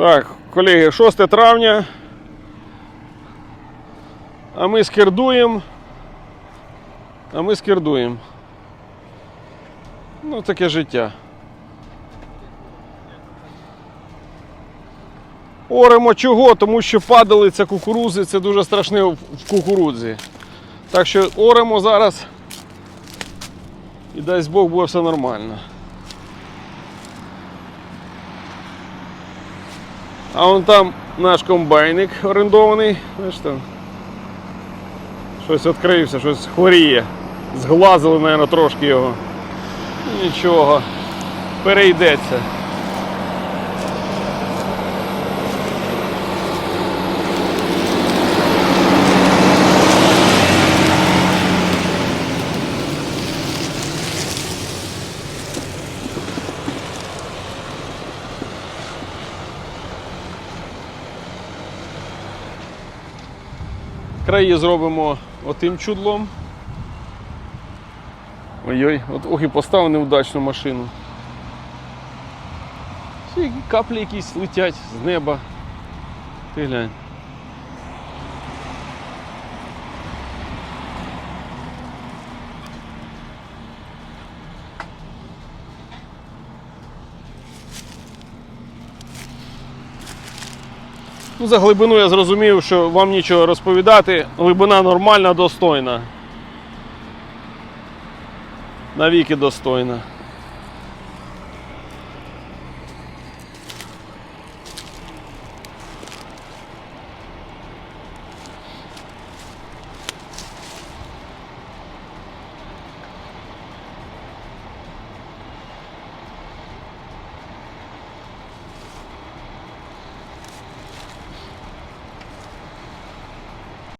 Так, колеги, 6 травня. А ми скердуємо. А ми скердуємо. Ну, таке життя. Оремо чого? Тому що падалиця кукурузи це дуже страшне в кукурудзі. Так що оремо зараз. І дасть Бог буде все нормально. А вон там наш комбайник орендований. Там. Щось відкрився, щось хворіє. Зглазили, мабуть, трошки його. Нічого. Перейдеться. Краї зробимо отим чудлом. Ой-ой, от ох і поставив неудачну машину. Всі каплі якісь летять з неба. Ти глянь. Ну, за глибину я зрозумів, що вам нічого розповідати. Глибина нормальна, достойна. Навіки достойна.